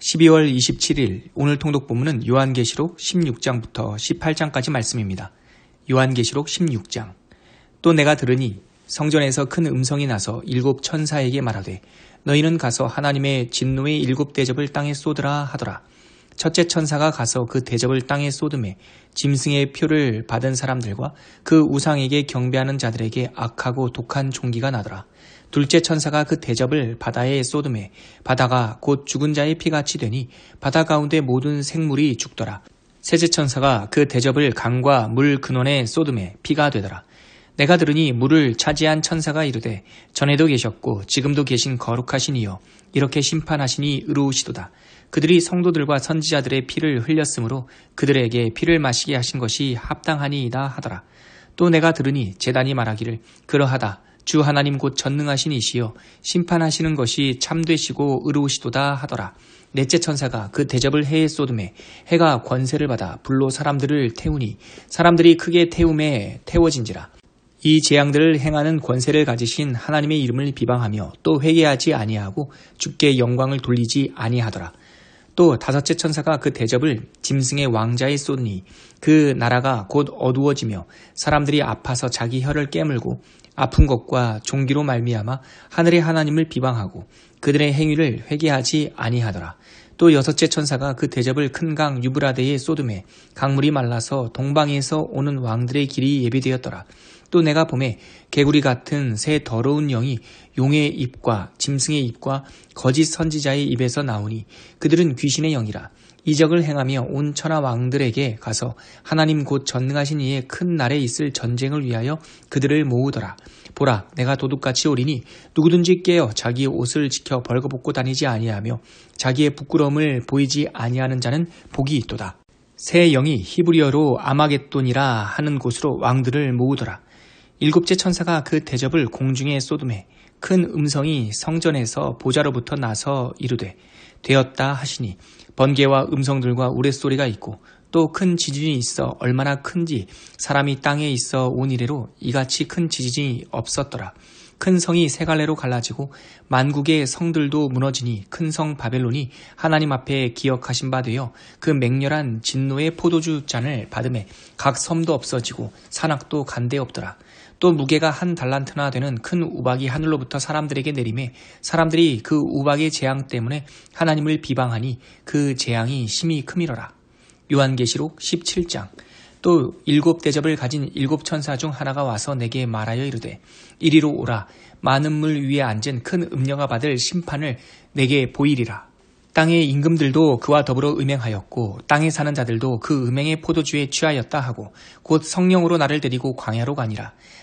12월 27일 오늘 통독 본문은 요한계시록 16장부터 18장까지 말씀입니다. 요한계시록 16장 또 내가 들으니 성전에서 큰 음성이 나서 일곱 천사에게 말하되 너희는 가서 하나님의 진노의 일곱 대접을 땅에 쏟으라 하더라. 첫째 천사가 가서 그 대접을 땅에 쏟음에 짐승의 표를 받은 사람들과 그 우상에게 경배하는 자들에게 악하고 독한 종기가 나더라. 둘째 천사가 그 대접을 바다에 쏟음에 바다가 곧 죽은 자의 피같이 되니 바다 가운데 모든 생물이 죽더라. 셋째 천사가 그 대접을 강과 물 근원에 쏟음에 피가 되더라. 내가 들으니 물을 차지한 천사가 이르되 전에도 계셨고 지금도 계신 거룩하신 이여 이렇게 심판하시니 의로우시도다. 그들이 성도들과 선지자들의 피를 흘렸으므로 그들에게 피를 마시게 하신 것이 합당하니이다 하더라. 또 내가 들으니 재단이 말하기를 그러하다. 주 하나님 곧 전능하신 이시여 심판하시는 것이 참되시고 의로우시도다 하더라. 넷째 천사가 그 대접을 해에 쏟음에 해가 권세를 받아 불로 사람들을 태우니 사람들이 크게 태움에 태워진지라. 이 재앙들을 행하는 권세를 가지신 하나님의 이름을 비방하며 또 회개하지 아니하고 주께 영광을 돌리지 아니하더라. 또 다섯째 천사가 그 대접을 짐승의 왕자에 쏟니 그 나라가 곧 어두워지며 사람들이 아파서 자기 혀를 깨물고 아픈 것과 종기로 말미암아 하늘의 하나님을 비방하고 그들의 행위를 회개하지 아니하더라. 또 여섯째 천사가 그 대접을 큰 강 유브라데에 쏟음에 강물이 말라서 동방에서 오는 왕들의 길이 예비되었더라. 또 내가 봄에 개구리 같은 새 더러운 영이 용의 입과 짐승의 입과 거짓 선지자의 입에서 나오니 그들은 귀신의 영이라 이적을 행하며 온 천하 왕들에게 가서 하나님 곧 전능하신 이의 큰 날에 있을 전쟁을 위하여 그들을 모으더라. 보라, 내가 도둑같이 오리니 누구든지 깨어 자기의 옷을 지켜 벌거벗고 다니지 아니하며 자기의 부끄러움을 보이지 아니하는 자는 복이 있도다. 새 영이 히브리어로 아마겟돈이라 하는 곳으로 왕들을 모으더라. 일곱째 천사가 그 대접을 공중에 쏟음해 큰 음성이 성전에서 보좌로부터 나서 이르되 되었다 하시니 번개와 음성들과 우레소리가 있고 또 큰 지진이 있어 얼마나 큰지 사람이 땅에 있어 온 이래로 이같이 큰 지진이 없었더라. 큰 성이 세 갈래로 갈라지고 만국의 성들도 무너지니 큰 성 바벨론이 하나님 앞에 기억하신 바 되어 그 맹렬한 진노의 포도주 잔을 받음에 각 섬도 없어지고 산악도 간데 없더라. 또 무게가 한 달란트나 되는 큰 우박이 하늘로부터 사람들에게 내림에 사람들이 그 우박의 재앙 때문에 하나님을 비방하니 그 재앙이 심히 크미러라. 요한계시록 17장 또 일곱 대접을 가진 일곱 천사 중 하나가 와서 내게 말하여 이르되 이리로 오라 많은 물 위에 앉은 큰 음녀가 받을 심판을 내게 보이리라. 땅의 임금들도 그와 더불어 음행하였고 땅에 사는 자들도 그 음행의 포도주에 취하였다 하고 곧 성령으로 나를 데리고 광야로 가니라.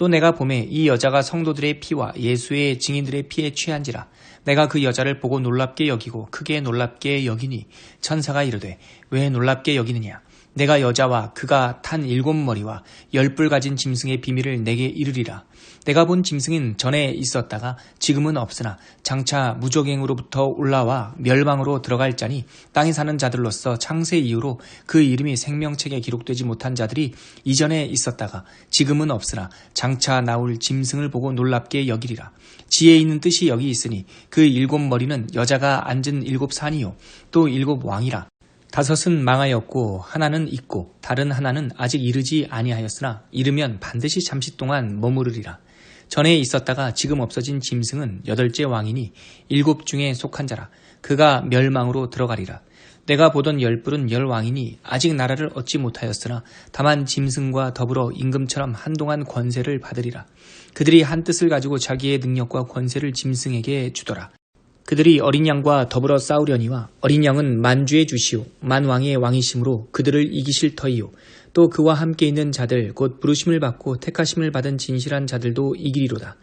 또 내가 봄에 이 여자가 성도들의 피와 예수의 증인들의 피에 취한지라. 내가 그 여자를 보고 놀랍게 여기고 크게 놀랍게 여기니 천사가 이르되 왜 놀랍게 여기느냐 내가 여자와 그가 탄 일곱 머리와 열뿔 가진 짐승의 비밀을 내게 이르리라. 내가 본 짐승은 전에 있었다가 지금은 없으나 장차 무적행으로부터 올라와 멸망으로 들어갈 자니 땅에 사는 자들로서 창세 이후로 그 이름이 생명책에 기록되지 못한 자들이 이전에 있었다가 지금은 없으나 장차 나올 짐승을 보고 놀랍게 여기리라. 지혜 있는 뜻이 여기 있으니 그 일곱 머리는 여자가 앉은 일곱 산이요 또 일곱 왕이라. 다섯은 망하였고 하나는 있고 다른 하나는 아직 이르지 아니하였으나 이르면 반드시 잠시 동안 머무르리라. 전에 있었다가 지금 없어진 짐승은 여덟째 왕이니 일곱 중에 속한 자라. 그가 멸망으로 들어가리라. 내가 보던 열불은 열 왕이니 아직 나라를 얻지 못하였으나 다만 짐승과 더불어 임금처럼 한동안 권세를 받으리라. 그들이 한 뜻을 가지고 자기의 능력과 권세를 짐승에게 주더라. 그들이 어린 양과 더불어 싸우려니와 어린 양은 만주의 주시오 만왕의 왕이심으로 그들을 이기실 터이요 또 그와 함께 있는 자들 곧 부르심을 받고 택하심을 받은 진실한 자들도 이기리로다.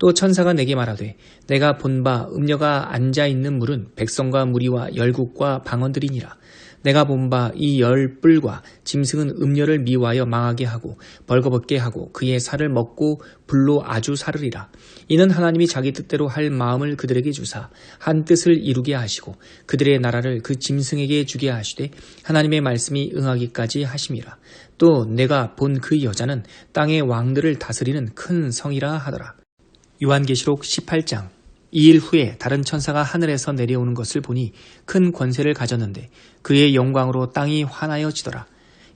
또 천사가 내게 말하되 내가 본 바 음녀가 앉아 있는 물은 백성과 무리와 열국과 방언들이니라. 내가 본 바 이 열 뿔과 짐승은 음녀를 미워하여 망하게 하고 벌거벗게 하고 그의 살을 먹고 불로 아주 사르리라. 이는 하나님이 자기 뜻대로 할 마음을 그들에게 주사 한 뜻을 이루게 하시고 그들의 나라를 그 짐승에게 주게 하시되 하나님의 말씀이 응하기까지 하심이라. 또 내가 본 그 여자는 땅의 왕들을 다스리는 큰 성이라 하더라. 요한계시록 18장 이일 후에 다른 천사가 하늘에서 내려오는 것을 보니 큰 권세를 가졌는데 그의 영광으로 땅이 환하여지더라.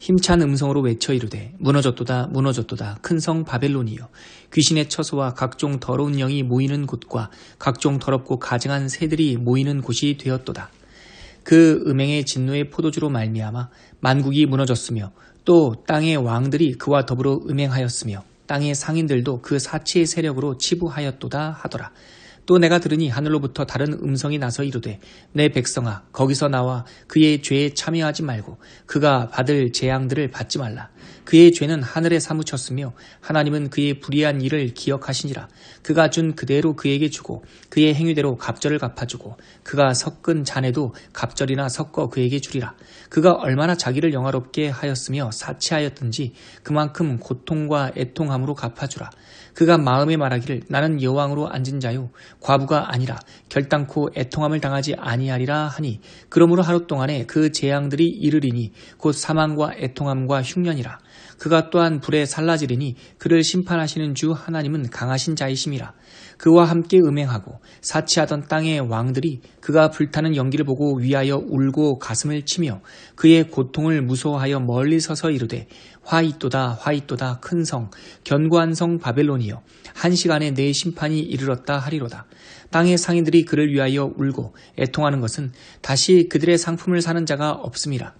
힘찬 음성으로 외쳐 이르되 무너졌도다 무너졌도다 큰 성 바벨론이여 귀신의 처소와 각종 더러운 영이 모이는 곳과 각종 더럽고 가증한 새들이 모이는 곳이 되었도다. 그 음행의 진노의 포도주로 말미암아 만국이 무너졌으며 또 땅의 왕들이 그와 더불어 음행하였으며 땅의 상인들도 그 사치의 세력으로 치부하였도다 하더라. 또 내가 들으니 하늘로부터 다른 음성이 나서 이르되 내 백성아 거기서 나와 그의 죄에 참여하지 말고 그가 받을 재앙들을 받지 말라. 그의 죄는 하늘에 사무쳤으며 하나님은 그의 불의한 일을 기억하시니라. 그가 준 그대로 그에게 주고 그의 행위대로 갑절을 갚아주고 그가 섞은 잔에도 갑절이나 섞어 그에게 주리라. 그가 얼마나 자기를 영화롭게 하였으며 사치하였든지 그만큼 고통과 애통함으로 갚아주라. 그가 마음에 말하기를 나는 여왕으로 앉은 자요 과부가 아니라 결단코 애통함을 당하지 아니하리라 하니 그러므로 하루 동안에 그 재앙들이 이르리니 곧 사망과 애통함과 흉년이라 그가 또한 불에 살라지리니 그를 심판하시는 주 하나님은 강하신 자이심이라. 그와 함께 음행하고 사치하던 땅의 왕들이 그가 불타는 연기를 보고 위하여 울고 가슴을 치며 그의 고통을 무서워하여 멀리 서서 이르되 화이또다 화이또다 큰 성 견고한 성 바벨론이여 한 시간에 내 심판이 이르렀다 하리로다. 땅의 상인들이 그를 위하여 울고 애통하는 것은 다시 그들의 상품을 사는 자가 없음이라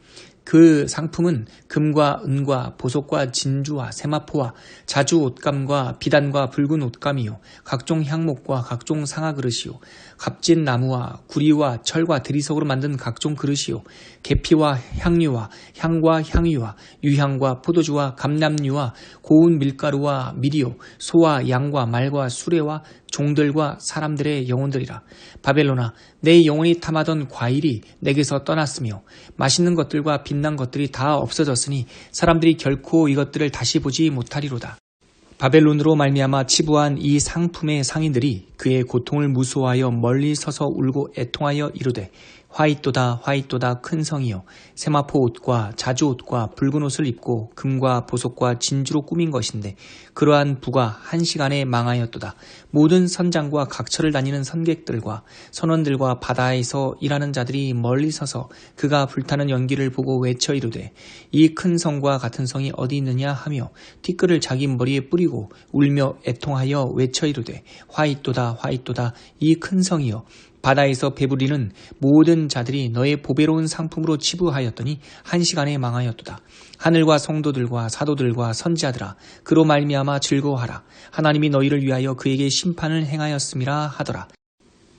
그 상품은 금과 은과 보석과 진주와 세마포와 자주 옷감과 비단과 붉은 옷감이요. 각종 향목과 각종 상아 그릇이요 값진 나무와 구리와 철과 드리석으로 만든 각종 그릇이요. 계피와 향유와 향과 향유와 유향과 포도주와 감람류와 고운 밀가루와 밀이요. 소와 양과 말과 수레와 종들과 사람들의 영혼들이라. 바벨로나 내 영혼이 탐하던 과일이 내게서 떠났으며 맛있는 것들과 빛난 것들이 다 없어졌으니 사람들이 결코 이것들을 다시 보지 못하리로다. 바벨론으로 말미암아 치부한 이 상품의 상인들이 그의 고통을 무서워하여 멀리 서서 울고 애통하여 이르되 화이또다 화이또다 큰 성이여. 세마포 옷과 자주 옷과 붉은 옷을 입고 금과 보석과 진주로 꾸민 것인데 그러한 부가 한 시간에 망하였도다. 모든 선장과 각처를 다니는 선객들과 선원들과 바다에서 일하는 자들이 멀리 서서 그가 불타는 연기를 보고 외쳐 이르되 이 큰 성과 같은 성이 어디 있느냐 하며 티끌을 자기 머리에 뿌리고 울며 애통하여 외쳐 이르되 화이또다 화이또다 이 큰 성이여 바다에서 배부리는 모든 자들이 너의 보배로운 상품으로 치부하였더니 한 시간에 망하였도다. 하늘과 성도들과 사도들과 선지자들아 그로 말미암아 즐거워하라. 하나님이 너희를 위하여 그에게 심판을 행하였음이라 하더라.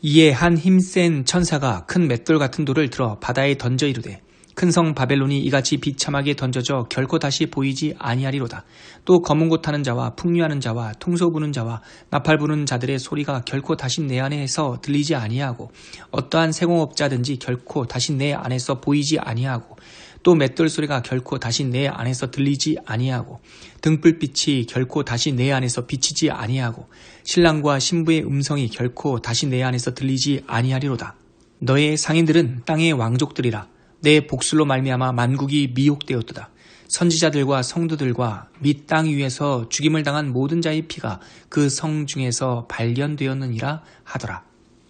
이에 한 힘센 천사가 큰 맷돌 같은 돌을 들어 바다에 던져 이르되 큰 성 바벨론이 이같이 비참하게 던져져 결코 다시 보이지 아니하리로다. 또 검은 곳 타는 자와 풍류하는 자와 통소 부는 자와 나팔 부는 자들의 소리가 결코 다시 내 안에서 들리지 아니하고 어떠한 세공업자든지 결코 다시 내 안에서 보이지 아니하고 또 맷돌 소리가 결코 다시 내 안에서 들리지 아니하고 등불빛이 결코 다시 내 안에서 비치지 아니하고 신랑과 신부의 음성이 결코 다시 내 안에서 들리지 아니하리로다. 너의 상인들은 땅의 왕족들이라 내 복술로 말미암아 만국이 미혹되었도다. 선지자들과 성도들과 및 땅 위에서 죽임을 당한 모든 자의 피가 그 성 중에서 발견되었느니라 하더라.